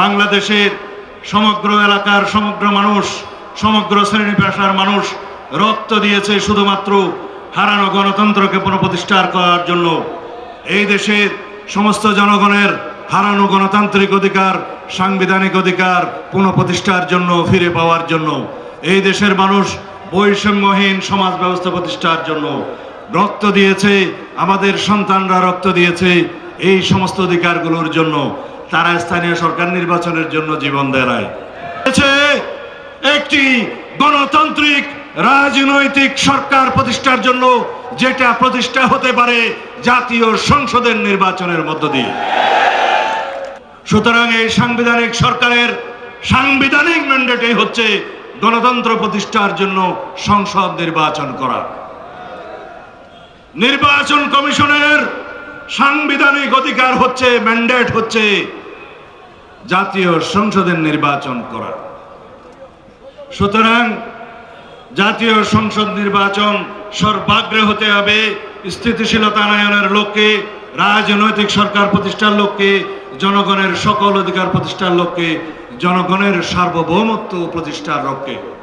বাংলাদেশের সমগ্র এলাকার সমগ্র মানুষ, সমগ্র শ্রেণি পেশার মানুষ রক্ত দিয়েছে শুধুমাত্র হারানো গণতন্ত্রকে পুনঃপ্রতিষ্ঠার করার জন্য। এই দেশের সমস্ত জনগণের হারানো গণতান্ত্রিক অধিকার, সাংবিধানিক অধিকার পুনঃপ্রতিষ্ঠার জন্য, ফিরে পাওয়ার জন্য। এই দেশের মানুষ বৈষম্যহীন সমাজ ব্যবস্থা প্রতিষ্ঠার জন্য রক্ত দিয়েছে, আমাদের সন্তানরা রক্ত দিয়েছে এই সমস্ত অধিকারগুলোর জন্য। তারা স্থানীয় সরকার নির্বাচনের জন্য জীবন দেয় একটি গণতান্ত্রিক, রাজনৈতিক সরকার প্রতিষ্ঠার জন্য যেটা প্রতিষ্ঠা হতে পারে জাতীয় সংসদের নির্বাচনের মধ্য দিয়ে। সুতরাং এই সাংবিধানিক সরকারের সাংবিধানিক ম্যান্ডেটই হচ্ছে গণতন্ত্র প্রতিষ্ঠার জন্য সংসদ নির্বাচন করা। নির্বাচন কমিশনের সাংবিধানিক অধিকার হচ্ছে ম্যান্ডেট হচ্ছে জাতীয় সংসদের নির্বাচন করা। সুতরাং জাতীয় সংসদ নির্বাচন সর্বাগ্রে হতে হবে, স্থিতিশীলতা আনায়নের লক্ষ্যে, রাজনৈতিক সরকার প্রতিষ্ঠার লক্ষ্যে, জনগণের সকল অধিকার প্রতিষ্ঠার লক্ষ্যে, জনগণের সার্বভৌমত্ব প্রতিষ্ঠার লক্ষ্যে।